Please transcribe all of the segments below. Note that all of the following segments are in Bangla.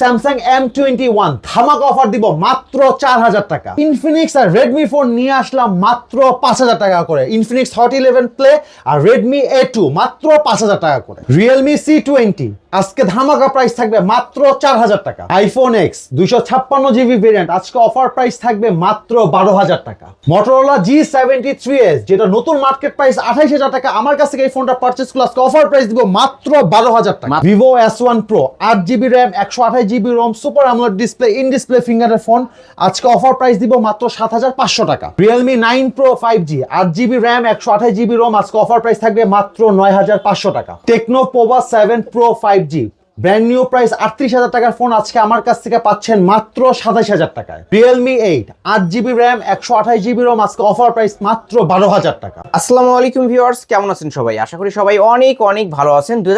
স্যামসাং এম টোয়েন্টি ওয়ান ধামাকা অফার দিব মাত্র চার হাজার টাকা। ইনফিনিক্স আর রেডমি ফোন নিয়ে আসলাম মাত্র পাঁচ হাজার টাকা করে। ইনফিনিক্স হট ইলেভেন প্লে আর রেডমি এ টু মাত্র পাঁচ হাজার টাকা করে। রিয়েলমি সি টোয়েন্টি আজকে ধামাকা প্রাইস থাকবে মাত্র চার হাজার টাকা। আইফোন এক্স দুইশো ছাপ্পান্ন জিবি ভেরিয়েন্ট আজকে অফার প্রাইস থাকবে মাত্র বারো হাজার টাকা। Motorola G seventy three S যেটা নতুন মার্কেট প্রাইস আঠাইশ হাজার টাকা, আমার কাছ থেকে এই ফোনটা পারচেস করলে আজকে অফার প্রাইস দিব মাত্র বারো হাজার টাকা। ভিভো এস ওয়ান প্রো আট জিবি র্যাম একশো আঠাশ GB ROM super AMOLED display in display ফিঙ্গারের phone আজকে অফার প্রাইস দিব মাত্র সাত হাজার পাঁচশো টাকা। Realme nine Pro five G আট জিবি র্যাম একশো আঠাশ জিবি রোম আজকে অফার প্রাইস থাকবে মাত্র নয় হাজার পাঁচশো টাকা। Tecno Pova seven Pro five G brand new price আটত্রিশ হাজার টাকার ফোন আজকে আমার কাছ থেকে পাচ্ছেন মাত্র সাতাশ হাজার টাকায়। রিয়েলমি এইট আট জিবি র্যাম একশো আঠাশ জিবি রোম আজকে অফার প্রাইস মাত্র বারো হাজার টাকা। আসসালামু আলাইকুম ভিউয়ার্স কেমন আছেন সবাই? আশা করি সবাই অনেক অনেক ভালো আছেন। দু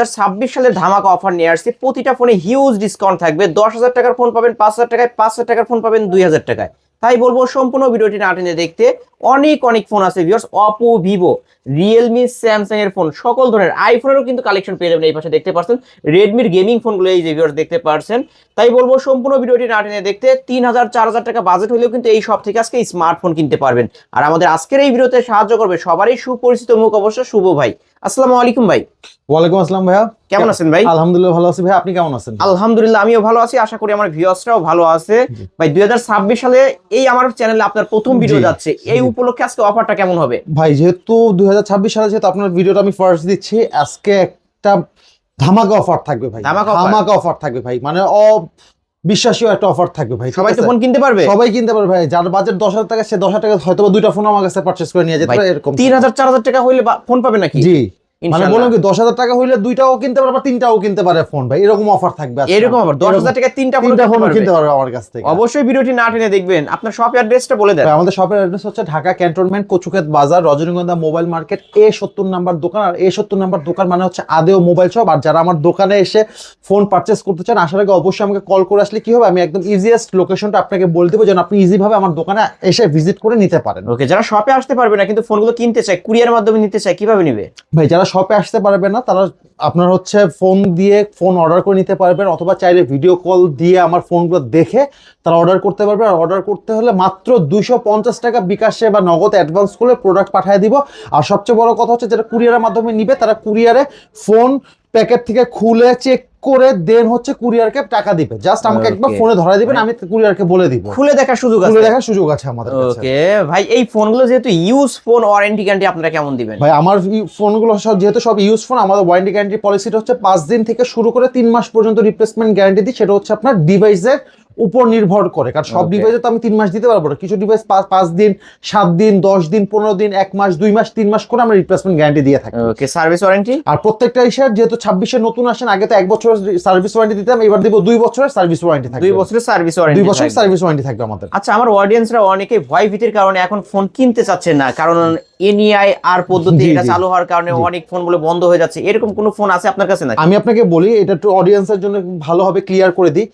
সালের ধামাকা অফার নিয়ে আসছে। প্রতিটা ফোনে হিউজ ডিসকাউন্ট থাকবে। দশ হাজার টাকার ফোন পাবেন, পাঁচ হাজার টাকায়, পাঁচ হাজার টাকার ফোন পাবেন, দুই হাজার টাকায়। তাই বলব সম্পূর্ণ ভিডিওটি না টেনে দেখতে অনেক অনেক ফোন আছে viewers Oppo Vivo Realme Samsung এর ফোন সকল ধরনের আইফোনেরও কিন্তু কালেকশন পেয়ে যাবেন এই পাশে দেখতে পাচ্ছেন রেডমির গেমিং ফোনগুলো এই যে ভিউয়ার্স দেখতে পাচ্ছেন তাই বলব সম্পূর্ণ ভিডিওটি না টেনে দেখতে তিন হাজার, চার হাজার টাকা বাজেট হলেও কিন্তু এই সব থেকে আজকে স্মার্টফোন কিনতে পারবেন। আর আমাদের আজকের এই ভিডিওতে সাহায্য করবে সবারই সুপরিচিত মুখ অবশ্য শুভ ভাই। আসসালামু আলাইকুম ভাই। ওয়ালাইকুম আসসালাম ভাইয়া। কেমন আছেন ভাই? আলহামদুলিল্লাহ ভালো আছি ভাই আপনি কেমন আছেন? আলহামদুলিল্লাহ আমিও ভালো আছি। আশা করি আমার ভিউয়ার্সরাও ভালো আছে। ভাই দুই হাজার ছাব্বিশ সালে এই আমার চ্যানেলে আপনার প্রথম ভিডিও যাচ্ছে। এই উপলক্ষে আজকে অফারটা কেমন হবে? ভাই যেহেতু দুই হাজার ছাব্বিশ সালে যেহেতু আপনার ভিডিওটা আমি ফার্স্ট দিচ্ছি আজকে একটা ধামাকা অফার থাকবে ভাই। ধামাকা ধামাকা অফার থাকবে ভাই। মানে বিশ্বাসীয় একটা অফার থাকবে ভাই। সবাই তো ফোন কিনতে পারবে? সবাই কিনতে পারবে ভাই। যার বাজেট দশ হাজার টাকা সে দশ হাজার টাকা হয়তো দুইটা ফোন আমার কাছে পারচেস করে নিয়ে যেতে পারে এরকম। তিন হাজার চার হাজার টাকা হইলে ফোন পাবে নাকি? জি। মানে। বললাম কি দশ হাজার টাকা হইলে দুইটাও কিনতে পারবে তিনটাও কিনতে পারে ফোন ভাই। এরকম অফার থাকবে এরকম আবার দশ হাজার টাকা তিনটা ফোন কিনতে পারবে। আমার কাছ থেকে। অবশ্যই ভিডিওটি না টেনে দেখবেন। আপনার শপ অ্যাড্রেসটা বলে দেন। আমাদের শপের অ্যাড্রেস হচ্ছে ঢাকা ক্যান্টনমেন্ট কচুক্ষেত বাজার রজনীগন্ধা মোবাইল মার্কেট এ সত্তর নাম্বার দোকান। আর এ সত্তর নাম্বার দোকান মানে হচ্ছে আদেও মোবাইল শপ আর যারা আমার দোকানে এসে ফোন পারচেস করতে চান আসার আগে অবশ্যই আমাকে কল করে আসলে কি হবে আমি একদম ইজিয়েস্ট লোকেশনটা আপনাকে বলে দেবো যেন আপনি ইজি ভাবে আমার দোকানে এসে ভিজিট করে নিতে পারেন। ওকে যারা শপে আসতে পারবে না কিন্তু ফোনগুলো কিনতে চায় কুরিয়ার মাধ্যমে নিতে চায় কীভাবে নিবে? ভাই যারা শপে আসতে পারবে না, তারা আপনার হচ্ছে ফোন দিয়ে ফোন অর্ডার করে নিতে পারবেন অথবা চাইলে ভিডিও কল দিয়ে আমার ফোনগুলো দেখে তারা অর্ডার করতে পারবে। আর অর্ডার করতে হলে মাত্র দুইশো পঞ্চাশ টাকা বিকাশে বা নগদ অ্যাডভান্স করে প্রোডাক্ট পাঠিয়ে দিব। আর সবচেয়ে বড় কথা হচ্ছে, যারা কুরিয়ারের মাধ্যমে নিবে, তারা কুরিয়ারে ফোন প্যাকেট থেকে খুলে চেক করে দেন হচ্ছে কুরিয়ারকে টাকা দিবে। জাস্ট আমাকে একবার. ফোনে ধরা দিবেন আমি কুরিয়ারকে বলে দিব। খুলে দেখার সুযোগ আছে। খুলে দেখার সুযোগ আছে আমাদের কাছে। ওকে ভাই এই ফোনগুলো যেহেতু ইউজ ফোন ওয়ারেন্টি গ্যারান্টি আপনারা কেমন দিবেন? ভাই আমার ফোনগুলো সব যেহেতু সব ইউজ ফোন আমাদের ওয়ারেন্টি গ্যারান্টি পলিসিটা হচ্ছে 5 দিন থেকে শুরু করে 3 মাস পর্যন্ত রিপ্লেসমেন্ট গ্যারান্টি দিই সেটা হচ্ছে আপনার ডিভাইসের উপর নির্ভর করে কারণ সব. ডিভাইসে তো আমি তিন মাস দিতে পারব না। কিছু ডিভাইস পাঁচ দিন সাত দিন দশ দিন পনেরো দিন এক মাস দুই মাস তিন মাস করে আমরা রিপ্লেসমেন্ট গ্যারান্টি দিয়ে থাকি। ওকে সার্ভিস ওয়ারেন্টি আর প্রত্যেকটা ইসের যেহেতু ছাব্বিশে নতুন আসেন আগে তো এক বছর সার্ভিস ওয়ারেন্টি দিতাম এবার দিব দুই বছরের সার্ভিস ওয়ারেন্টি থাকবে। দুই বছরের সার্ভিস ওয়ারেন্টি দুই বছরের সার্ভিস ওয়ারেন্টি থাকবে আমাদের। আচ্ছা আমার অডিয়েন্সরা অনেকে ভয় ভীতির কারণে এখন ফোন কিনতে চাচ্ছে না কারণ এনইআই আর পদ্ধতি এটা চালু হওয়ার কারণে অনেক ফোনগুলো বন্ধ হয়ে যাচ্ছে। এরকম কোনো ফোন আছে আপনার কাছে নাকি? আমি আপনাকে বলি এটা একটু অডিয়েন্সের জন্য ভালোভাবে ক্লিয়ার করে দিই।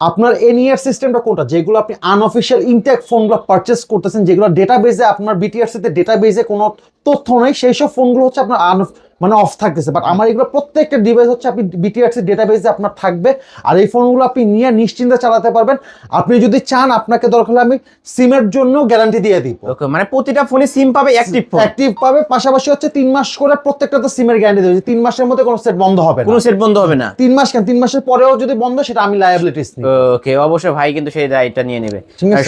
আপনার এনইআর সিস্টেমটা কোনটা? যেগুলো আপনি আনঅফিসিয়াল ইনটেক ফোনগুলো পারচেস করতেছেন, যেগুলো ডেটাবেজে আপনার বিটিআরসিতে ডেটাবেজে কোনো তথ্য নেই, সেই সব ফোনগুলো হচ্ছে আপনার মানে অফ থাকতেছে বাট আমার এগুলো প্রত্যেকটা ডিভাইস হচ্ছে আপনি বিটিআরসি ডেটাবেজে আপনার থাকবে আর এই ফোনগুলো আপনি নিয়ে নিশ্চিন্তে চালাতে পারবেন। আপনি যদি চান আপনাকে দরকার হলে আমি সিমের জন্য গ্যারান্টি দিয়ে দিব। ওকে মানে প্রতিটা ফোনে সিম পাবে অ্যাক্টিভ অ্যাক্টিভ পাবে পাশাপাশি হচ্ছে তিন মাস করে প্রত্যেকটাতে সিমের গ্যারান্টি দেবে। তিন মাসের মধ্যে কোনো সেট বন্ধ হবে না। কোনো সেট বন্ধ হবে না? তিন মাস কেন? তিন মাসের পরেও যদি বন্ধ সেটা আমি লায়াবিলিটিস নিই ওকে অবশ্যই ভাই কিন্তু সেই দায়িত্বটা নিয়ে নেবে।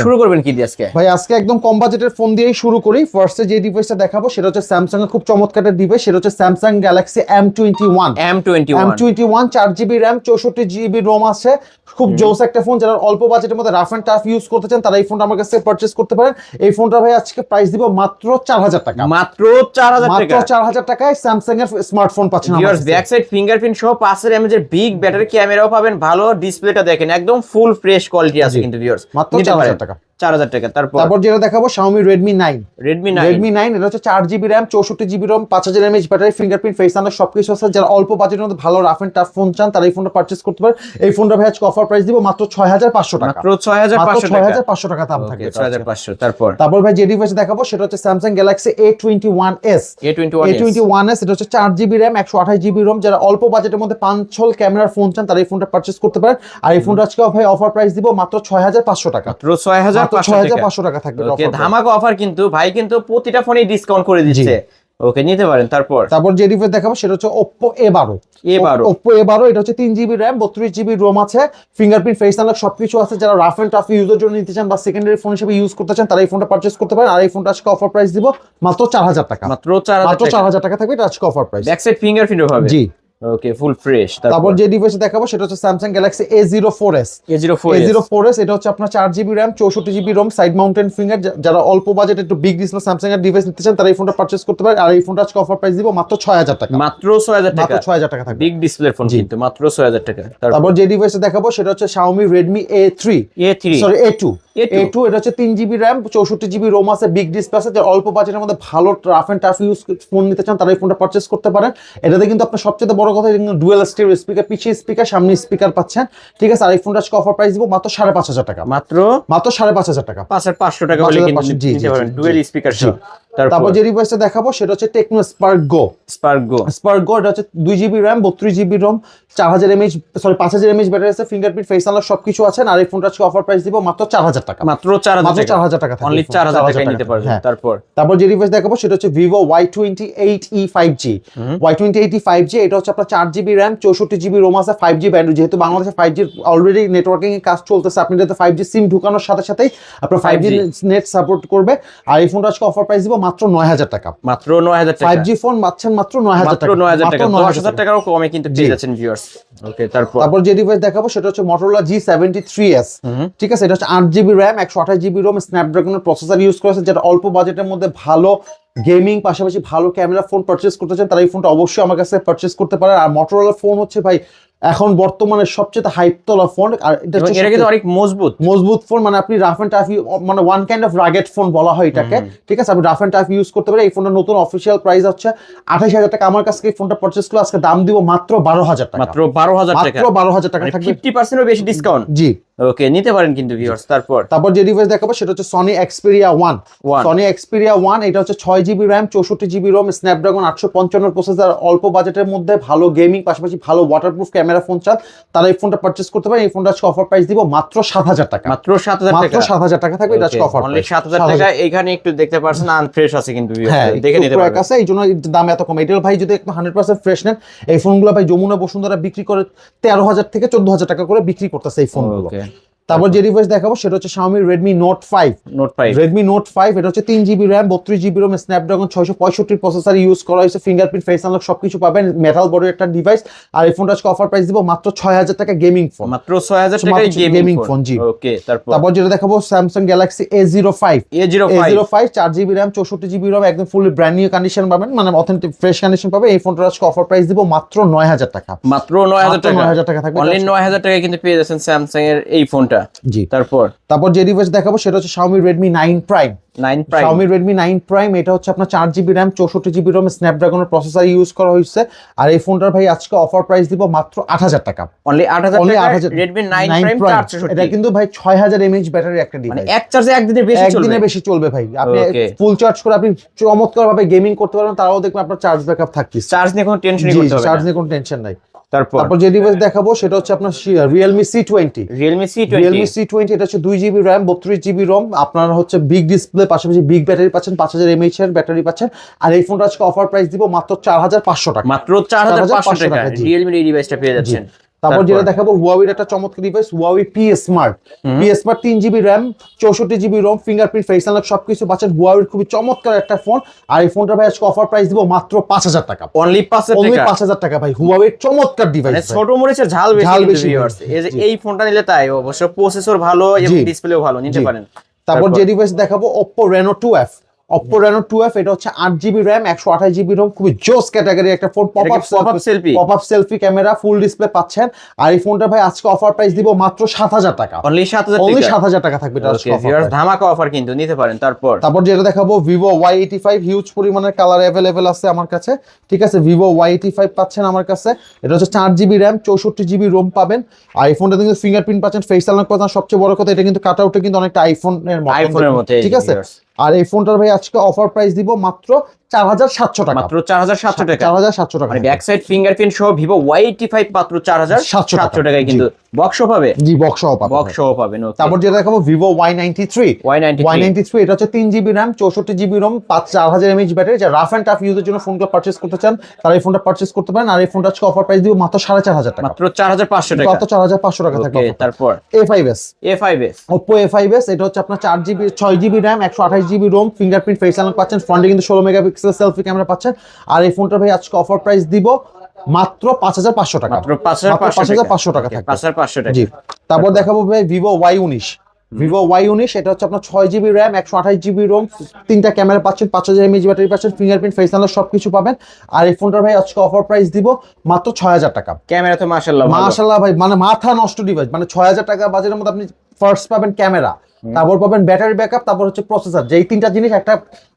শুরু করবেন কি দিয়ে আজকে? ভাই আজকে একদম কম বাজেটের ফোন দিয়েই শুরু করি। ফার্স্টে যে ডিভাইসটা দেখাবো সেটা হচ্ছে স্যামসাং এর খুব চমৎকার ডিভাইস সেটা হচ্ছে Samsung Galaxy M twenty one M twenty M twenty one চার জিবি র্যাম চৌষট্টি জিবি রোম আছে। খুব জোস একটা ফোন যারা অল্প বাজেটের মধ্যে রাফ অ্যান্ড টাফ ইউজ করতে চান তারা এই ফোনটা আমার কাছে পারচেস করতে পারেন। এই ফোনটা ভাই আজকে প্রাইস দিব মাত্র চার হাজার টাকা। মাত্র চার হাজার মাত্র চার হাজার টাকায় স্যামসাং এর স্মার্টফোন পাচ্ছেন। ব্যাক সাইড ফিঙ্গারপ্রিন্ট সহ পাঁচের এমএজের বিগ ব্যাটারি ক্যামেরাও পাবেন। ভালো ডিসপ্লেটা দেখেন একদম ফুল ফ্রেশ কোয়ালিটি আছে কিন্তু ভিউয়ার্স মাত্র চার হাজার টাকা। চার হাজার টাকা। তারপর তারপর যেটা দেখাবো Xiaomi Redmi 9 Redmi nine Redmi nine এটা হচ্ছে চার জিবি র্যাম চৌষট্টি জিবি রম পাঁচ হাজার mAh battery fingerprint face unlock সবকিছু আছে। যারা অল্প বাজেটের মধ্যে ভালো রাফ এন্ড টাফ ফোন চান তারা এই ফোনটা পারচেস করতে পারে। এই ফোনটা ভাই আজকে অফার প্রাইস দিব মাত্র ছয় হাজার পাঁচশো টাকা। মাত্র ছয় হাজার মাত্র পাঁচশো ছয় টাকা। হাজার পাঁচশো টাকা দাম হাজার পাঁচশো তারপর? তারপর ভাই যে ডিভাইস দেখাবো সেটা হচ্ছে one A twenty one S এটা হচ্ছে চার জিবি র্যাম একশো আঠাশ জিবি রোম যারা অল্প বাজেটের মধ্যে পাঁচ ছল ক্যামেরার ফোন চান তারা এই ফোনটা পারচেস করতে পারেন। আর এই ফোনটা আজকে ভাই অফার প্রাইস দিব মাত্র ছয় হাজার পাঁচশো টাকা। মাত্র ছয় হাজার মাত্র টাকা। থাকবে ওকে ধামাকা অফার কিন্তু ভাই কিন্তু প্রতিটা ফোনে ডিসকাউন্ট করে দিচ্ছে। ওকে নিতে পারেন তারপর? তারপর যে ডিভাইস দেখাবো সেটা হচ্ছে বারো। A12 ওপ্পো এ বারো এটা হচ্ছে তিন জিবি র্যাম বত্রিশ জিবি রোম আছে ফিঙ্গারপ্রিন্ট ফেস আনলক সবকিছু আছে। যারা রাফ এন্ড টাফ ইউজের জন্য নিতে চান বা সেকেন্ডারি ফোন হিসেবে ইউজ করতে চান তারা এই ফোনটা পারচেস করতে পারেন। আর এই ফোনটা আজকে অফার প্রাইস দিব মাত্র চার হাজার টাকা। মাত্র চার হাজার মাত্র চার টাকা থাকবে এটা আজকে অফার প্রাইস ব্যাক সাইড ফিঙ্গারপ্রিন্টও হবে। জি। ওকে ফুল ফ্রেশ তারপর? যে ডিভাইস দেখাবো সেটা হচ্ছে Samsung Galaxy A zero four S A zero four A zero four S এটা হচ্ছে আপনার চার জিবি র্যাম চৌষট্টি GB ROM side mounted finger যারা অল্প বাজেট একটু বিগ ডিসপ্লে স্যামসাং এর ডিভাইস নিতে চান তারা এই ফোনটা পারচেস করতে পারে আর এই ফোনটা আজকে অফার প্রাইস দিব মাত্র ছয় হাজার টাকা। মাত্র ছয় হাজার মাত্র টাকা ছয় হাজার টাকা থাকবে। বিগ ডিসপ্লের ফোন। কিন্তু মাত্র ছয় হাজার টাকা। তারপর? যে ডিভাইস দেখাবো সেটা হচ্ছে Xiaomi Redmi A3 A three sorry A2 A2 A2 এটা হচ্ছে তিন জিবি র্যাম চৌষট্টি জিবি রোম আছে বিগ ডিসপ্লে আছে। যারা অল্প বাজেটের মধ্যে ভালো rough and tough use phone নিতে চান তারা এই ফোনটা পারচেস করতে পারেন। এটাতে কিন্তু আপনার সবচেয়ে বড় কথা ডুয়েল স্টিরিও স্পিকার পিছিয়ে স্পিকার সামনে স্পিকার পাচ্ছেন। ঠিক আছে আর এই ফোনটা আজকে অফার প্রাইস দিব মাত্র সাড়ে পাঁচ হাজার টাকা। মাত্র? মাত্র সাড়ে পাঁচ হাজার টাকা। পাঁচ হাজার পাঁচশো টাকা হলে কিন্তু 5,500 জি, ডুয়েল স্পিকার তারপর? যে ডিভাইসটা দেখাবো সেটা হচ্ছে Tecno Spark Go Spark Go Spark Go এটা হচ্ছে দুই জিবি র্যাম বত্রিশ জিবি রোম চার হাজার এমএইচ সরি পাঁচ হাজার এমএইচ ব্যাটারি আছে ফিঙ্গারপ্রিন্ট ফেস আনলক সবকিছু আছে আর এই ফোনটা আজকে অফার প্রাইস দিব মাত্র চার হাজার টাকা। মাত্র চার হাজার চার হাজার টাকা অনলি চার হাজার টাকা নিতে পারবেন হ্যাঁ। তারপর? তারপর যে ডিভাইস দেখাবো সেটা হচ্ছে Vivo Y twenty eight E five G Y twenty eight E five G এটা হচ্ছে আপনার চার জিবি র্যাম চৌষট্টি জিবি রোম আছে ফাইভ জি ব্যান্ড যেহেতু বাংলাদেশে ফাইভ জি অলরেডি নেটওয়ার্কিং এর কাজ চলতেছে আপনি যাতে ফাইভ জি সিম ঢুকানোর সাথে সাথেই আপনার ফাইভ জি নেট সাপোর্ট করবে আর এই ফোনটা আজকে অফার প্রাইস দিব মাত্র নয় হাজার টাকা। মাত্র নয় হাজার টাকা। ফাইভ জি ফোন পাচ্ছেন মাত্র নয় হাজার মাত্র টাকা। নয় হাজার টাকা। নয় দশ হাজার টাকা। টাকারও কমে কিন্তু পেয়ে যাচ্ছেন ভিউয়ার্স ওকে তারপর? তারপর যে ডিভাইস দেখাবো সেটা হচ্ছে Motorola G seventy three S ঠিক আছে? এটা হচ্ছে আট জিবি র্যাম একশো আঠাশ জিবি রোম স্ন্যাপড্রাগনের প্রসেসর ইউজ করেছে যেটা অল্প বাজেটের মধ্যে ভালো গেমিং পাশাপাশি ভালো ক্যামেরা ফোন পারচেস করতে চান তারা এই ফোনটা অবশ্যই আমার কাছে পারচেস করতে পারে আর মটোরোলা ফোন হচ্ছে ভাই এখন বর্তমানে সবচেয়ে হাইপ তোলা ফোন আর এটা কিন্তু অনেক মজবুত। মজবুত ফোন মানে আপনি রাফ এন্ড টাফ মানে one kind of rugged phone বলা হয় এটাকে। ঠিক আছে? আপনি রাফ এন্ড টাফ ইউজ করতে পারেন। এই ফোনটা নতুন অফিসিয়াল প্রাইস হচ্ছে আঠাশ হাজার টাকা। আমার কাছে এই ফোনটা পারচেস করলে আজকে দাম দিব মাত্র বারো হাজার টাকা। মাত্র বারো হাজার টাকা। মাত্র বারো হাজার টাকা থাকবে। ফিফটি পার্সেন্টও বেশি ডিসকাউন্ট জি। ওকে নিতে পারেন কিন্তু ভিউয়ার্স তারপর? তারপর যে ডিভাইস দেখাবো সেটা হচ্ছে Sony Xperia one One। Sony Xperia one এটা হচ্ছে ছয় জিবি র্যাম চৌষট্টি জিবি রোম স্ন্যাপড্রাগন আটশো পঞ্চান্ন প্রসেসর অল্প বাজেটের মধ্যে ভালো গেমিং পাশাপাশি ভালো ওয়াটারপ্রুফ ক্যামেরা ফোন চান তারা এই ফোনটা পারচেস করতে পারেন। এই ফোনটা আজকে অফার প্রাইস দিব মাত্র সাত হাজার টাকা। মাত্র সাত হাজার মাত্র টাকা। সাত হাজার টাকা থাকবে এটা আজকে অফার অনলি সাত হাজার টাকা। এখানে একটু দেখতে পারছেন আনফ্রেশ আছে কিন্তু হ্যাঁ দেখে নিতে পারবেন। আছে এই জন্য দাম এত কম। এটার ভাই যদি হান্ড্রেড পার্সেন্ট ফ্রেশ নেন এই ফোনগুলো ভাই যমুনা বসুন্ধরা বিক্রি করে তেরো হাজার থেকে চোদ্দ হাজার টাকা করে বিক্রি করতেছে এই ফোনগুলো তারপর যে ডিভাইস দেখাবো সেটা হচ্ছে Xiaomi Redmi Note 5 Note five Redmi Note five এটা হচ্ছে তিন জিবি র্যাম বত্রিশ জিবি রোম স্ন্যাপড্রাগন ছয়শো পঁয়ষট্টি প্রসেসর ইউজ করা হয়েছে ফিঙ্গারপ্রিন্ট ফেস আনলক সবকিছু পাবেন মেটাল বডির একটা ডিভাইস আর এই ফোনটা আজকে অফার প্রাইস দিব মাত্র ছয় হাজার টাকা গেমিং ফোন মাত্র ছয় হাজার মাত্র টাকায় গেমিং ফোন জি। ওকে তারপর? তারপর যেটা দেখাবো এ ফাইভ জিরো ফাইভ চার জিবি র্যাম চৌষট্টি জিবি রোম একদম ফুলি ব্র্যান্ড নিউ কন্ডিশন পাবেন মানে অথেন্টিক ফ্রেশ কন্ডিশন পাবে। এই ফোনটা আজকে অফার প্রাইস দিব মাত্র নয় হাজার টাকা। মাত্র নয় হাজার মাত্র টাকা। 9,000 টাকা থাকবে। অনলি নয় হাজার টাকায় কিন্তু পেয়ে যাচ্ছেন স্যামসাং এর এই ফোনটা জি। তারপর? তারপর যে ডিভাইস দেখাবো সেটা হচ্ছে Xiaomi Redmi 9 Prime nine Prime Xiaomi Redmi 9 Prime এটা হচ্ছে আপনার জিবি রোম স্ন্যাপড্রাগনের প্রসেসর ইউজ করা হয়েছে। আর এই ফোনটার ভাই আজকে অফার প্রাইস দিব মাত্র আট হাজার টাকা। অনলি আট হাজার Only টাকা 8,000 রেডমি নাইন 9 Prime। এটা কিন্তু ভাই ছয় হাজার এমএইচ ব্যাটারি একটা মানে এক চার্জে একদিনে বেশি চলবে। একদিনে বেশি চলবে ভাই। আপনি ফুল চার্জ করে আপনি চমৎকার ভাবে গেমিং করতে পারবেন তারাও দেখবেন আপনার চার্জ ব্যাকআপ থাকতেছে। চার্জ নিয়ে কোনো টেনশনই জি করতে হবে চার্জ নিয়ে কোনো টেনশন নাই। তারপর? তারপর যে ডিভাইস দেখাবো সেটা হচ্ছে আপনার Realme C twenty Realme C Realme C twenty এটা হচ্ছে দুই জিবি র্যাম বত্রিশ জিবি রম আপনার হচ্ছে বিগ ডিসপ্লে পাশাপাশি বিগ ব্যাটারি পাচ্ছেন পাঁচ হাজার এমএইচ এর ব্যাটারি পাচ্ছেন। আর এই ফোনটা আজকে অফার প্রাইস দিব মাত্র চার হাজার পাঁচশো টাকা। মাত্র হাজার পাঁচশো 4,500 টাকা Realme এই ডিভাইসটা পেয়ে যাচ্ছেন। তারপর যেটা দেখাবো হুয়াওয়ের একটা চমৎকার device Huawei P smart P smart তিন জিবি র্যাম চৌষট্টি GB ROM fingerprint face unlock সবকিছু পাচ্ছেন হুয়াওয়ের খুবই চমৎকার একটা ফোন আর এই ফোনটা ভাই আজকে অফার প্রাইস দিব মাত্র পাঁচ হাজার টাকা। অনলি পাঁচ হাজার অনলি পাঁচ হাজার টাকা ভাই হুয়াওয়ের চমৎকার মানে ডিভাইস ছোট মরিচের ঝাল বেশি ঝাল বেশি, এই ফোনটা নিলে তাই অবশ্য প্রসেসর ভালো এবং জি। ডিসপ্লেও ভালো নিতে পারেন। তারপর যে ডিভাইস দেখাবো Oppo Reno 2F Oppo Reno two F এটা হচ্ছে আট জিবি র্যাম একশো আঠাশ জিবি রোম খুবই জোস ক্যাটাগরি একটা phone pop up pop up selfie pop up selfie camera full display পাচ্ছেন। আর এই ফোনটা ভাই আজকে অফার প্রাইস দিব মাত্র সাত হাজার টাকা। অনলি সাত হাজার অনলি সাত হাজার টাকা থাকবে এটা আজকে ভিউয়ার্স ধামাকা অফার কিন্তু নিতে পারেন তারপর। তারপর যেটা দেখাবো Vivo Y eighty five huge পরিমাণের কালার অ্যাভেলেবেল আছে আমার কাছে। ঠিক আছে ভিভো ওয়াই এইটি ফাইভ পাচ্ছেন আমার কাছে। এটা হচ্ছে চার জিবি র্যাম চৌষট্টি জিবি রোম পাবেন। আর এই ফোনটা কিন্তু ফিঙ্গারপ্রিন্ট পাচ্ছেন ফেস আনলক পাচ্ছেন সবচেয়ে বড় কথা এটা কিন্তু কাট আউটে কিন্তু অনেকটা আইফোনের মতো। আইফোনের মতো ঠিক আছে। আর এই ফোনটার ভাই আজকে অফার প্রাইস দিব মাত্র চার হাজার সাতশো টাকা। মাত্র চার হাজার সাতশো টাকা। চার হাজার সাতশো টাকা। ব্যাক সাইড ফিঙ্গারপ্রিন্ট সহ ওয়াই ফাইভ মাত্র চার হাজার সাতশো টাকা। টাকায় কিন্তু বক্স পাবে? জি বক্স সহ পাবেন বক্স সহ পাবেন তারপর যেটা দেখাবো ওয়াই নাইনটি থ্রি এটা হচ্ছে তিন জিবি র্যাম চৌষট্টি জিবি রোম পাঁচ চার হাজার এমএইচ ব্যাটারি যা রাফ অ্যান্ড টাফ ইউজের জন্য ফোনটা পারচেস করতে চান তারা এই ফোনটা পারচেস করতে পারেন। আর এই ফোনটা আজকে অফার প্রাইস দিব মাত্র সাড়ে চার হাজার টাকা। মাত্র চার হাজার পাঁচশো টাকা। কত চার হাজার পাঁচশো টাকা থাকবে তারপর? A five S A Oppo A five এটা হচ্ছে আপনার চার জিবি ছয় জিবি র্যাম একশো আঠাশ GB ROM fingerprint face unlock পাচ্ছেন। ফ্রন্টে কিন্তু ষোলো মেগাপিক্সেল সেলফি ক্যামেরা পাচ্ছেন। আর এই ফোনটা ভাই আজকে অফার প্রাইস দিব মাত্র পাঁচ হাজার পাঁচশো টাকা। মাত্র পাঁচ হাজার পাঁচশো 5,500 টাকা থাকবে। পাঁচ হাজার পাঁচশো টাকা। জি। তারপর দেখাবো ভাই ভিভো ওয়াই উনিশ। ভিভো ওয়াই উনিশ এটা হচ্ছে আপনার ছয় জিবি র্যাম একশো আঠাশ জিবি রোম তিনটা ক্যামেরা পাচ্ছেন পাঁচ হাজার এমএইচ ব্যাটারি পাচ্ছেন ফিঙ্গারপ্রিন্ট ফেস আনলক সব কিছু পাবেন। আর এই ফোনটার ভাই আজকে অফার প্রাইস দিব মাত্র ছয় হাজার টাকা। ক্যামেরা তো মাশাল্লাহ ভালো। মাশাল্লাহ ভাই মানে মাথা নষ্ট ডিভাইস মানে ছয় হাজার টাকা বাজেটের মধ্যে আপনি ফার্স্ট পাবেন ক্যামেরা তারপর পাবেন ব্যাটারি ব্যাকআপ তারপর হচ্ছে প্রসেসর যেই তিনটা জিনিস একটা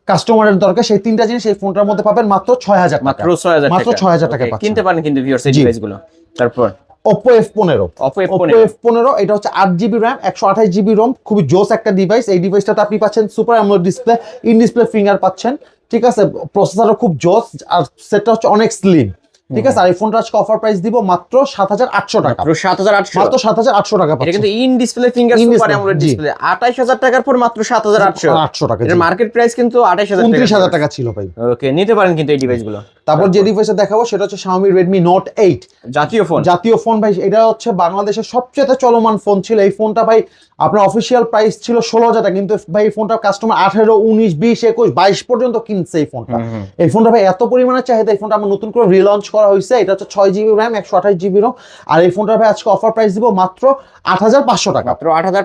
কাস্টমারের দরকার সেই তিনটা জিনিস এই ফোনটার মধ্যে পাবেন মাত্র ছয় হাজার মাত্র ছয় হাজার মাত্র টাকা। 6,000 টাকা। কিনতে পারেন কিন্তু ভিউয়ার্স এই জি। ডিভাইসগুলো তারপর? ওপো এফ পনেরো। Oppo F15 ওপো এফ পনেরো এটা হচ্ছে আট জিবি র্যাম একশো আঠাশ জিবি রোম খুবই জোস একটা ডিভাইস এই ডিভাইসটাতে আপনি পাচ্ছেন super AMOLED display in display finger পাচ্ছেন। ঠিক আছে? প্রসেসরও খুব জোস আর সেটটা হচ্ছে অনেক স্লিম ঠিক আছে আর এই ফোনটা আজকে অফার প্রাইস দিব মাত্র সাত হাজার আটশো টাকা। মাত্র সাত হাজার আটশো। মাত্র সাত হাজার আটশো টাকা এটা কিন্তু in display finger super AMOLED display আঠাশ হাজার টাকার পর মাত্র সাত হাজার আটশো। আটশো টাকা এর মার্কেট প্রাইস কিন্তু আঠাশ হাজার উনত্রিশ হাজার টাকা ছিল ভাই। ওকে নিতে পারেন কিন্তু এই ডিভাইসগুলো তারপর যে ডিভাইসটা দেখাবো সেটা হচ্ছে Xiaomi Redmi Note 8 জাতীয় ফোন জাতীয় ফোন ভাই এটা হচ্ছে বাংলাদেশের সবচেয়ে চলমান ফোন ছিল। এই ফোনটা ভাই আপনার অফিসিয়াল প্রাইস ছিল ষোলো হাজার টাকা কিন্তু ভাই এই ফোনটা কাস্টমার আঠেরো উনিশ বিশ একুশ বাইশ পর্যন্ত কিনছে এই ফোনটা এই ফোনটা ভাই এত পরিমাণে চাহিদা এই ফোনটা আমার নতুন করে রিলঞ্চ করা হয়েছে এটা হচ্ছে ছয় জিবি র্যাম একশো আঠাশ জিবি রোম আর এই ফোনটার ভাই আজকে অফার প্রাইস দিব মাত্র আট হাজার পাঁচশো টাকা। আট হাজার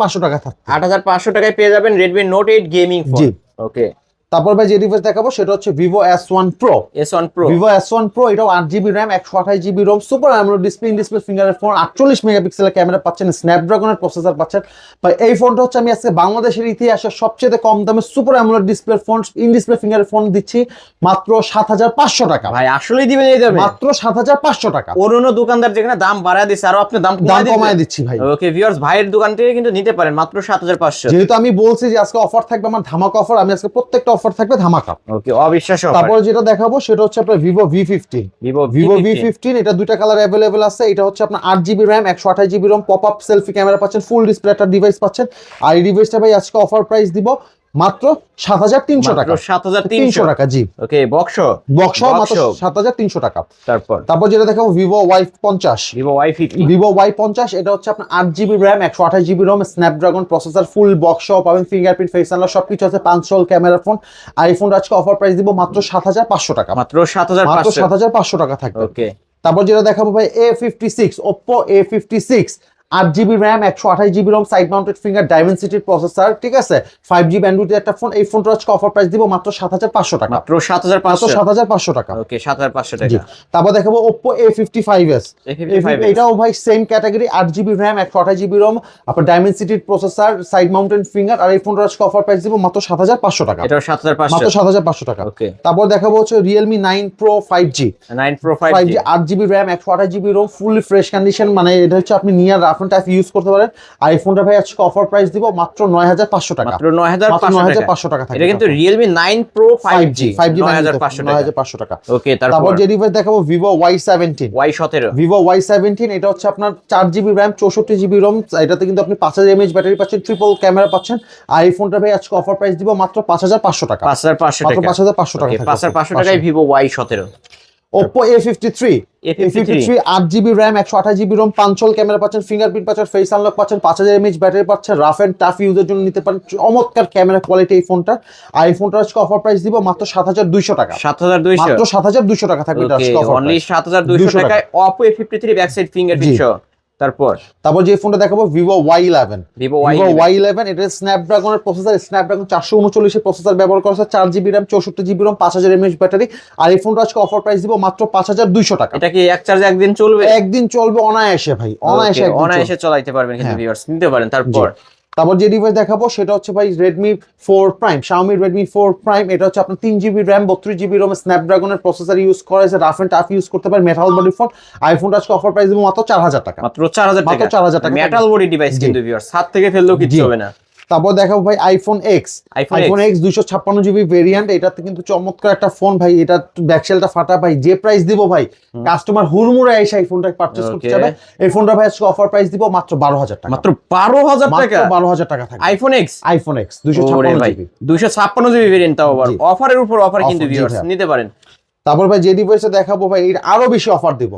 পাঁচশো। টাকা আট হাজার পাঁচশো টাকায় পেয়ে যাবেন রেডমি নোট এইট গেমিং জি। ওকে তারপর ভাই যে ডিভাইস দেখাবো সেটা হচ্ছে Vivo S one Pro S one Pro Vivo S one Pro এটাও আট জিবি র্যাম একশো আঠাশ GB ROM super AMOLED display display ফিঙ্গারের phone আটচল্লিশ মেগাপিক্সেলের ক্যামেরা পাচ্ছেন স্ন্যাপড্রাগনের প্রসেসর পাচ্ছেন। ভাই এই ফোনটা হচ্ছে আমি আজকে বাংলাদেশের ইতিহাসে সবচেয়ে কম দামে super AMOLED display phone in display ফিঙ্গারের phone দিচ্ছি মাত্র সাত হাজার পাঁচশো টাকা। ভাই আসলেই দিবেন এই দামে। মাত্র সাত হাজার পাঁচশো টাকা। অন্য দোকানদার যেখানে দাম বাড়ায় দিচ্ছে আরও আপনি দাম দাম কমায় দিচ্ছি ভাই। ওকে ভিউয়ার্স ভাইয়ের দোকান থেকে কিন্তু নিতে পারেন মাত্র সাত হাজার পাঁচশো। যেহেতু আমি বলছি যে আজকে অফার থাকবে আমার ধামাকা অফার আমি আজকে প্রত্যেকটা অফার থাকবে ধামাকা। ওকে অবিশ্বাস্য তারপর যেটা দেখাবো সেটা হচ্ছে আপনার Vivo V fifteen Vivo Vivo V fifteen এটা দুইটা কালার অ্যাভেলেবেল আছে। এটা হচ্ছে আপনার আট জিবি র্যাম একশো আঠাশ GB ROM pop up selfie camera পাচ্ছেন ফুল ডিসপ্লে একটা ডিভাইস পাচ্ছেন। আর এই ডিভাইসটা ভাই আজকে অফার প্রাইস দিব মাত্র সাত হাজার তিনশো টাকা। সাত হাজার তিনশো। টাকা জি। ওকে বক্স? বক্স মাত্র সাত হাজার তিনশো টাকা। তারপর? তারপর যেটা দেখাবো ভিভো ওয়াই পঞ্চাশ। Vivo Y fifty Vivo Y পঞ্চাশ এটা হচ্ছে আপনার আট জিবি র্যাম একশো আঠাশ GB ROM Snapdragon processor full box পাবেন ফিঙ্গারপ্রিন্ট ফেস আনলক সবকিছু আছে পাঁচশো ক্যামেরা ফোন আইফোন আজকে অফার প্রাইস দিব মাত্র সাত হাজার পাঁচশো টাকা। মাত্র সাত হাজার মাত্র সাত হাজার পাঁচশো টাকা থাকবে। ওকে। তারপর যেটা দেখাবো ভাই A fifty six Oppo A fifty six আট জিবি র্যাম একশো আঠাশ GB ROM side mounted finger ডাইমেনসিটির processor ঠিক আছে? ফাইভ জি ব্যান্ডউইথের একটা ফোন এই ফোনটা আজকে অফার প্রাইস দিব মাত্র সাত হাজার পাঁচশো টাকা। মাত্র সাত হাজার মাত্র পাঁচশো সাত হাজার পাঁচশো টাকা। ওকে সাত হাজার পাঁচশো টাকা। তারপর দেখাবো Oppo A fifty five S A55s এটাও ভাই সেম ক্যাটাগরি আট জিবি র্যাম একশো আঠাশ জিবি রম আপনার ডাইমেনসিটির প্রসেসর সাইড মাউন্টেন ফিঙ্গার আর এই ফোনটা আজকে অফার প্রাইস দিব মাত্র সাত হাজার পাঁচশো টাকা। এটাও সাত হাজার মাত্র পাঁচশো সাত হাজার পাঁচশো টাকা। ওকে তারপর দেখাবো হচ্ছে Realme nine Pro five G nine Pro five G আট জিবি র্যাম একশো আঠাশ GB ROM fully fresh condition মানে এটা হচ্ছে আপনি নিয়ে রাফ অ্যান্ড টাইপ ইউজ করতে পারেন। আর এই ফোনটা ভাই আজকে অফার প্রাইস দিব মাত্র নয় হাজার পাঁচশো টাকা। মাত্র নয় হাজার মাত্র পাঁচশো 9,500 টাকা এটা কিন্তু Realme nine Pro five G five G নয় হাজার পাঁচশো নয় টাকা। হাজার পাঁচশো টাকা। ওকে তারপর? যে ডিভাইস দেখাবো ভিভো ওয়াই সেভেন্টিন ওয়াই সতেরো। ভিভো ওয়াই সেভেন্টিন এটা হচ্ছে আপনার চার জিবি র্যাম চৌষট্টি জিবি রোম এটাতে কিন্তু আপনি পাঁচ হাজার এমএইচ ব্যাটারি পাচ্ছেন ট্রিপল ক্যামেরা পাচ্ছেন। আর এই ফোনটা ভাই আজকে অফার প্রাইস দিব মাত্র পাঁচ হাজার পাঁচশো টাকা। পাঁচ হাজার পাঁচশো টাকা। পাঁচ হাজার পাঁচশো টাকা পাঁচ হাজার পাঁচশো টাকায় ভিভো ওয়াই সতেরো। আট জিবি র্যাম একশো আঠাশ জিবি রোম পাঁচল ক্যামেরা পাচ্ছেন ফিঙ্গারপ্রিন্ট পাচ্ছেন ফেস আনলক পাচ্ছেন পাঁচ হাজার এমএইচ ব্যাটারি পাচ্ছেন রাফ এন্ড টাফ ইউজের জন্য নিতে পারেন। চমৎকার ক্যামেরা কোয়ালিটি এই ফোনটা আর এই ফোনটা আজকে অফার প্রাইস দিব মাত্র সাত হাজার দুইশো টাকা। সাত হাজার দুইশো। মাত্র সাত হাজার দুইশো টাকা থাকবে এটা আজকে অফার অনলি সাত হাজার দুইশো টাকায় Oppo A fifty three back side fingerprint. সহ। তারপর? তারপর যে ফোনটা দেখাবো Vivo Y eleven Vivo Y eleven এটা স্ন্যাপড্রাগনের প্রসেসর স্ন্যাপড্রাগন চারশো উনচল্লিশের প্রসেসর ব্যবহার করা চার জিবি র্যাম চৌষট্টি জিবি রম পাঁচ হাজার এমএচ ব্যাটারি। আর এই ফোনটা আজকে অফার প্রাইস দিব মাত্র পাঁচ হাজার দুইশো টাকা। এটা কি এক চার্জে একদিন চলবে? একদিন চলবে অনায়াসে ভাই অনায়াসে অনায়াসে চলাইতে পারবেন কিন্তু হ্যাঁ। ভিউয়ার্স নিতে পারেন। তারপর? তারপর যে ডিভাইস দেখাবো সেটা হচ্ছে ভাই Redmi four prime Xiaomi Redmi four prime এটা হচ্ছে আপনার তিন জিবি র্যাম বত্রিশ জিবি রোম স্ন্যাপড্রাগনের প্রসেসার ইউজ করা হয়েছে রাফ এন্ড টাফ ইউজ করতে পারে মেটাল বডি ফোন আইফোন আজকে অফার প্রাইস দেবো মাত্র চার হাজার টাকা মাত্র চার হাজার মাত্র টাকা 4,000 টাকা। Metal body device. কিন্তু সাত হাত থেকে ফেললেও কিছু হবে না তারপর দেখাবো ভাই আইফোন এক্স আইফোন এক্স দুইশো ছাপ্পান্ন জিবি ভেরিয়েন্ট এটাতে কিন্তু চমৎকার একটা ফোন ভাই এটা ব্যাকসেলটা ফাটা ভাই যে প্রাইস দিব ভাই কাস্টমার হুড়মুড়ে এসে এই ফোনটা পারচেস করতে. যাবে। এই ফোনটা ভাই আজকে অফার প্রাইস দিব মাত্র বারো হাজার টাকা। মাত্র বারো হাজার টাকা? বারো হাজার টাকা থাকে আইফোন এক্স আইফোন এক্স দুইশো ছাপ্পান্ন জিবি দুইশো ছাপ্পান্ন জিবি ভেরিয়েন্ট তাও আবার। অফারের উপর অফার কিন্তু নিতে পারেন। তারপর ভাই যে ডিভাইসটা দেখাবো ভাই এর আরও বেশি অফার দিব।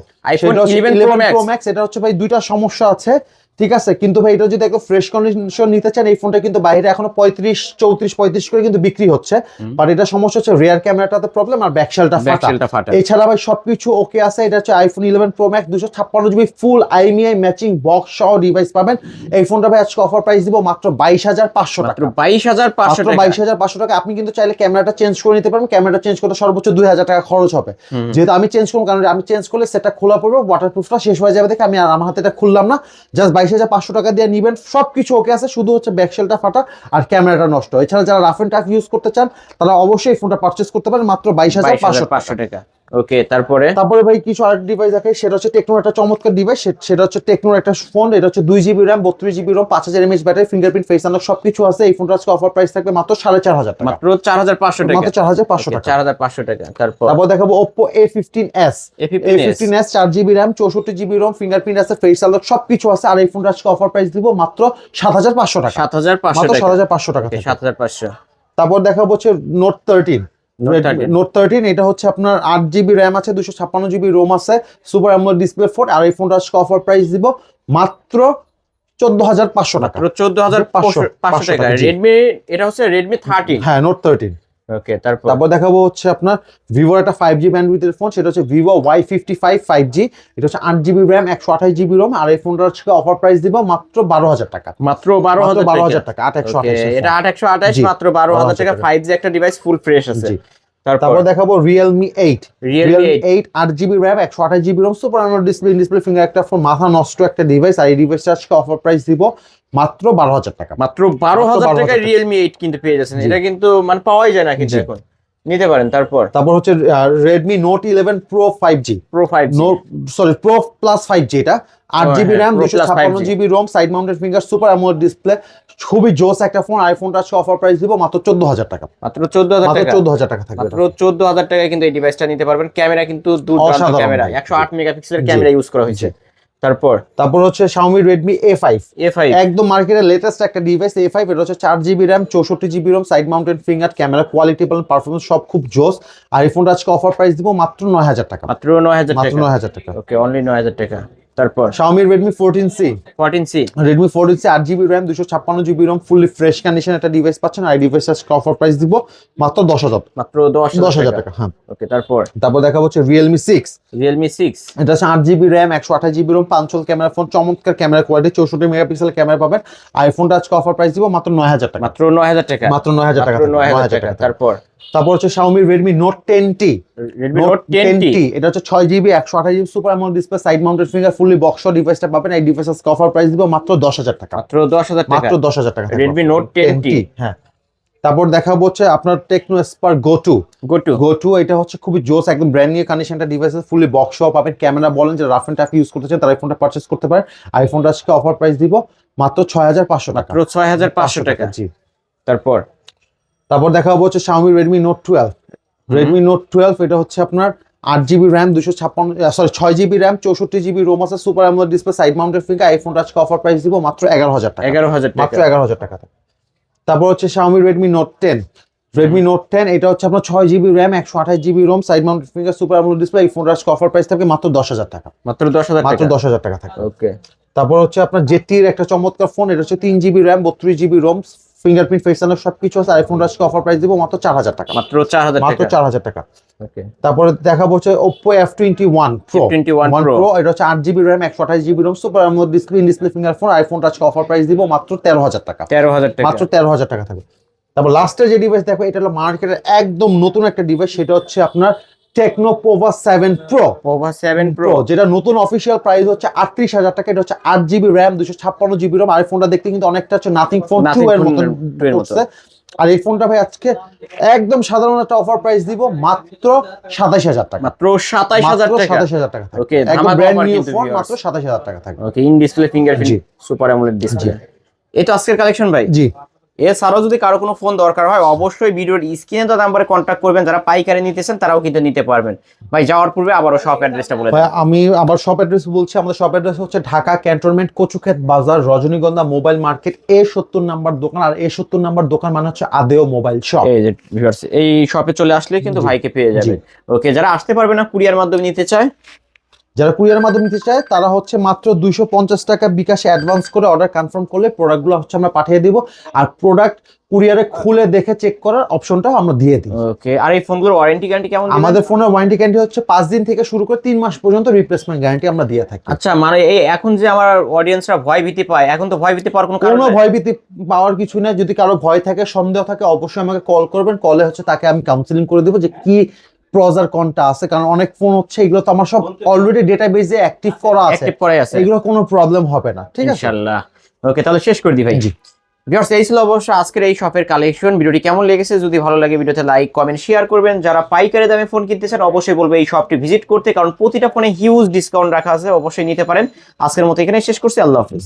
হচ্ছে 11 Pro 11 Max। Pro Max এটা হচ্ছে ভাই দুইটা সমস্যা আছে। ঠিক আছে? কিন্তু ভাই এটা যদি একটু ফ্রেশ কন্ডিশন নিতে চান এই ফোনটা কিন্তু বাইরে এখনও পঁয়ত্রিশ চৌত্রিশ পঁয়ত্রিশ করে কিন্তু বিক্রি হচ্ছে। বাট এটা সমস্যা হচ্ছে রিয়ার ক্যামেরাটাতে প্রবলেম আর ব্যাকশেলটা ফাটা। এছাড়া ভাই সবকিছু ওকে আছে। এটা হচ্ছে আইফোন ইলেভেন প্রো ম্যাক্স দুশো ছাপ্পান্ন GB full IMEI matching box সহ ডিভাইস পাবেন। এই ফোনটা ভাই আজকে অফার প্রাইস দিব মাত্র বাইশ হাজার পাঁচশো টাকা। বাইশ হাজার পাঁচশো টাকা। বাইশ হাজার পাঁচশো টাকা। আপনি কিন্তু চাইলে ক্যামেরাটা চেঞ্জ করে নিতে পারবেন। ক্যামেরাটা চেঞ্জ করতে সর্বোচ্চ দুই হাজার টাকা খরচ হবে। যেহেতু আমি চেঞ্জ করব কারণ আমি চেঞ্জ করলে সেটা খোলা পড়বে ওয়াটারপ্রুফটা শেষ হয়ে যাবে দেখে আমি আর আমার হাতে এটা খুললাম না। জাস্ট বাইশ হাজার পাঁচশো টাকা দিয়ে নেবেন। সব কিছু ওকে আছে, শুধু হচ্ছে ব্যাকশেলটা ফাটা আর ক্যামেরাটা নষ্ট। এছাড়া যারা রাফ এন্ড টাফ ইউজ করতে চান, তারা অবশ্যই ফোনটা পারচেস করতে পারেন, মাত্র বাইশ হাজার পাঁচশো পাঁচশো টাকা। ওকে তারপরে? তারপরে ভাই কিছু আরেকটা ডিভাইস দেখাই সেটা হচ্ছে টেকনোর একটা চমৎকার ডিভাইস সেটা হচ্ছে টেকনোর একটা ফোন এটা হচ্ছে দুই জিবি র্যাম বত্রিশ জিবি রোম পাঁচ হাজার mAh battery fingerprint face unlock সবকিছু আছে। এই ফোনটা আজকে অফার প্রাইস থাকবে মাত্র সাড়ে চার হাজার টাকা। মাত্র চার হাজার পাঁচশো টাকা। মাত্র চার হাজার পাঁচশো টাকা। চার হাজার পাঁচশো টাকা। তারপর? তারপর দেখাবো Oppo A fifteen S A fifteen S চার জিবি র্যাম চৌষট্টি জিবি রোম ফিঙ্গারপ্রিন্ট আছে ফেস আনলক সবকিছু আছে। আর এই ফোনটা আজকে অফার প্রাইস দিব মাত্র সাত হাজার পাঁচশো টাকা। সাত হাজার পাঁচশো সাত হাজার পাঁচশো টাকা সাত হাজার পাঁচশো। তারপর দেখাবো হচ্ছে note thirteen Note 13 note thirteen এটা হচ্ছে আপনার আট জিবি র্যাম আছে দুশো ছাপ্পান্ন জিবি রোম আছে সুপার অ্যামোলেড ডিসপ্লে ফোর আর এই ফোনটা আজকে অফার প্রাইস দিব মাত্র চোদ্দ হাজার পাঁচশো টাকা। চোদ্দ হাজার পাঁচশো, টাকা, রেডমি এটা হচ্ছে রেডমি থার্টিন হ্যাঁ নোট থার্টিন ওকে তারপর? তারপর দেখাবো হচ্ছে আপনার ভিভোর একটা ফাইভ জি ব্যান্ডউইথের ফোন সেটা হচ্ছে Vivo Y fifty five five G এটা হচ্ছে আট জিবি র্যাম একশো আঠাশ জিবি রোম আর এই ফোনটা হচ্ছে অফার প্রাইস দিব মাত্র বারো হাজার টাকা। মাত্র বারো হাজার বারো হাজার টাকা আট একশো আঠাশ এটা আট একশো আঠাশ মাত্র বারো হাজার টাকা। ফাইভ জি একটা ডিভাইস ফুল ফ্রেশ আছে। তারপর দেখাবো এইট আট জিবি র্যাম একশো আঠাশ GB ROM super AMOLED display display finger একটা ফোন মাথা নষ্ট একটা ডিভাইস আর এই ডিভাইসটা আজকে অফার প্রাইস দিব মাত্র বারো হাজার টাকা। মাত্র বারো হাজার 12,000 টাকা টাকা। রিয়েলমি এইট কিন্তু পেয়ে যাচ্ছেন। এটা কিন্তু মানে পাওয়াই যায় না কিন্তু এখন। নিতে পারেন তারপর। তারপর হচ্ছে Redmi note eleven pro five G pro five note sorry pro plus five G এটা। আট জিবি র্যাম Pro দুশো ছাপ্পান্ন 5G GB ROM side mounted finger super AMOLED display খুবই জোস একটা ফোন আইফোনটা আজকে অফার প্রাইস দিব মাত্র চোদ্দ হাজার টাকা। মাত্র চোদ্দ হাজার মাত্র টাকা? চোদ্দ হাজার টাকা থাকবে মাত্র চোদ্দ হাজার টাকায় কিন্তু এই ডিভাইসটা নিতে পারবেন। ক্যামেরা কিন্তু দুর্দান্ত ক্যামেরা। একশো আট মেগাপিক্সেলের ক্যামেরা ইউজ করা হয়েছে। তারপর? তারপর হচ্ছে Xiaomi Redmi A5 এ ফাইভ একদম মার্কেটের লেটেস্ট একটা ডিভাইস A5 এটা হচ্ছে চার জিবি র্যাম চৌষট্টি GB ROM side mounted finger camera quality performance সব খুব জোস। আর এই ফোনটা আজকে অফার প্রাইস দিব মাত্র নয় হাজার টাকা। মাত্র নয় হাজার মাত্র টাকা। নয় হাজার টাকা। ওকে অনলি নয় হাজার টাকা। তারপর Xiaomi Redmi 14C fourteen C Redmi four হচ্ছে আট জিবি র্যাম দুশো ছাপ্পান্ন GB ROM fully fresh condition একটা ডিভাইস পাচ্ছেন আর এই ডিভাইস আজকে অফার প্রাইস দিব মাত্র দশ হাজার। মাত্র দশ দশ হাজার টাকা হ্যাঁ। ওকে তারপর? তারপর দেখা হচ্ছে রিয়েলমি সিক্স রিয়েলমি সিক্স এটা হচ্ছে র্যাম একশো আঠাশ জিবি রোম পাঁচশোল ক্যামেরা ফোন চমৎকার ক্যামেরা কোয়ালিটি চৌষট্টি মেগাপিক্সেল ক্যামেরা পাবেন। আইফোনটা আজকে অফার প্রাইস দিব মাত্র নয় হাজার টাকা। মাত্র নয় হাজার টাকা। মাত্র নয় হাজার টাকা মাত্র নয় হাজার 9,000 টাকা। টাকা। তারপর? তারপর হচ্ছে Xiaomi Redmi Note 10T Redmi note ten T এটা হচ্ছে ছয় জিবি একশো আঠাশ GB super AMOLED display side mounted finger fully box ডিভাইসটা পাবেন। এই ডিভাইস আজকে অফার প্রাইস দিব মাত্র দশ হাজার টাকা। মাত্র দশ হাজার টাকা। মাত্র দশ হাজার টাকা Redmi Note 10T হ্যাঁ। তারপর দেখাবো হচ্ছে আপনার Tecno Spark go two go two go two এটা হচ্ছে খুবই জোস একদম ব্র্যান্ড নিউ কন্ডিশনটা ডিভাইস ফুলি বক্স সহ পাবেন। ক্যামেরা বলেন যে রাফ এন্ড টাফ ইউজ করতে চান তারা আইফোনটা পারচেস করতে পারেন আইফোনটা আজকে অফার প্রাইস দিব মাত্র ছয় হাজার পাঁচশো টাকা। মাত্র ছয় হাজার পাঁচশো টাকা। জি। তারপর তারপর দেখাবো হচ্ছে Xiaomi Redmi Note 12 Redmi Note 12 এটা হচ্ছে আপনার আট জিবি র্যাম দুশো ছাপ্পান্ন সরি ছয় জিবি র্যাম চৌষট্টি জিবি রোম আছে super AMOLED display side mounted finger আইফোনটা আজকে অফার প্রাইস দিব মাত্র এগারো হাজার টাকা। এগারো হাজার মাত্র এগারো হাজার টাকা তারপর হচ্ছে Xiaomi Redmi Note 10 Redmi Note 10 এটা হচ্ছে আপনার ছয় জিবি র্যাম একশো আঠাশ GB ROM side mounted finger super AMOLED display এই ফোনটা আজকে অফার প্রাইস থাকবে মাত্র দশ হাজার টাকা। মাত্র দশ হাজার মাত্র দশ হাজার টাকা থাকে। ওকে। তারপর হচ্ছে আপনার জেটির একটা চমৎকার ফোন এটা হচ্ছে তিন জিবি র্যাম বত্রিশ GB ROM fingerprint face unlock সবকিছু আছে। আইফোন আজকে অফার প্রাইস দিব মাত্র চার হাজার টাকা। মাত্র চার হাজার মাত্র চার হাজার টাকা। তারপরে দেখাবো হচ্ছে Oppo F twenty one pro F21 Pro। Pro এটা হচ্ছে আট জিবি র্যাম একশো আঠাশ GB ROM super display display finger phone আইফোনটা আজকে অফার প্রাইস দিব মাত্র তেরো হাজার টাকা। তেরো হাজার টাকা। মাত্র তেরো হাজার টাকা থাকবে। তারপর লাস্টের যে ডিভাইস দেখো এটা হলো মার্কেটের একদম নতুন একটা ডিভাইস সেটা হচ্ছে আপনার Tecno Pova seven pro Pova seven pro যেটা নতুন অফিসিয়াল প্রাইস হচ্ছে আটত্রিশ হাজার টাকা। এটা হচ্ছে আট জিবি র্যাম দুশো ছাপ্পান্ন জিবি র্যাম আর ফোনটা দেখতে কিন্তু অনেকটা হচ্ছে নাথিং ফোন টু এর মতন 2 এর মতো। করছে আর এই ফোনটা ভাই আজকে একদম সাধারণ একটা অফার প্রাইস দিব মাত্র সাতাশ হাজার টাকা। মাত্র সাতাইশ হাজার টাকা। সাতাশ হাজার টাকা থাকবে। একদম ব্র্যান্ড নিউ ফোন মাত্র সাতাশ হাজার টাকা থাকবে। Okay in display. Fingerprint super AMOLED display তো আজকের কালেকশন ভাই? জি। এছাড়াও যদি কারও কোনো ফোন দরকার হয় অবশ্যই ভিডিওর স্ক্রিনে তো নাম্বারে কন্ট্যাক্ট করবেন। যারা পাইকারি নিতেছেন তারাও কিন্তু নিতে পারবেন। ভাই যাওয়ার পূর্বে আবারও শপ অ্যাড্রেসটা বলে ভাই আমি আবার শপ অ্যাড্রেস বলছি আমাদের শপ অ্যাড্রেস হচ্ছে ঢাকা ক্যান্টনমেন্ট কচুক্ষেত বাজার রজনীগন্ধা মোবাইল মার্কেট এ সত্তর নাম্বার দোকান আর এ সত্তর নাম্বার দোকান মানে হচ্ছে আদেও মোবাইল শপ এই যে এই শপে চলে আসলে কিন্তু ভাইকে পেয়ে যাবেন। ওকে যারা আসতে পারবে না কুরিয়ার মাধ্যমে নিতে চায় যারা কুরিয়ার মাধ্যমে নিতে চায় তারা হচ্ছে মাত্র দুইশো পঞ্চাশ টাকা বিকাশে অ্যাডভান্স করে অর্ডার কনফার্ম করলে প্রোডাক্টগুলো হচ্ছে আমরা পাঠিয়ে দিব। আর প্রোডাক্ট কুরিয়ারে খুলে দেখে চেক করার অপশনটাও আমরা দিয়ে দিই। ওকে আর এই ফোনগুলোর ওয়ারেন্টি গ্যারান্টি কেমন আমাদের ফোনের ওয়ারেন্টি গ্যারান্টি হচ্ছে পাঁচ দিন থেকে শুরু করে তিন মাস পর্যন্ত রিপ্লেসমেন্ট গ্যারান্টি আমরা দিয়ে থাকি। আচ্ছা মানে এই এখন যে আমার অডিয়েন্সরা ভয় ভীতি পায় এখন তো ভয় ভীতি পাওয়ার কোনো কারণ কোনো নাই। ভয়ভীতি পাওয়ার কিছু নেই। যদি কারও ভয় থাকে সন্দেহ থাকে অবশ্যই আমাকে কল করবেন। কলে হচ্ছে তাকে আমি কাউন্সিলিং করে দেবো যে কি প্রজ আর কনটা আছে? কারণ অনেক ফোন হচ্ছে এগুলো তো আমার সব অলরেডি ডেটাবেজে অ্যাক্টিভ করা আছে। অ্যাক্টিভ করাই আছে। এগুলো কোনো প্রবলেম হবে না ঠিক আছে? ইনশাআল্লাহ। ওকে তাহলে শেষ করে দিই ভাই। জি। ভিউয়ার্স এই ছিল অবশ্য আজকের এই শপের কালেকশন ভিডিওটি কেমন লেগেছে যদি ভালো লাগে ভিডিওতে লাইক কমেন্ট শেয়ার করবেন। যারা পাইকারি দামে ফোন কিনতে চান অবশ্যই বলব এই শপটি ভিজিট করতে কারণ প্রতিটা ফোনে হিউজ ডিসকাউন্ট রাখা আছে অবশ্যই নিতে পারেন। আজকের মতো এখানে শেষ করছি আল্লাহ হাফিজ।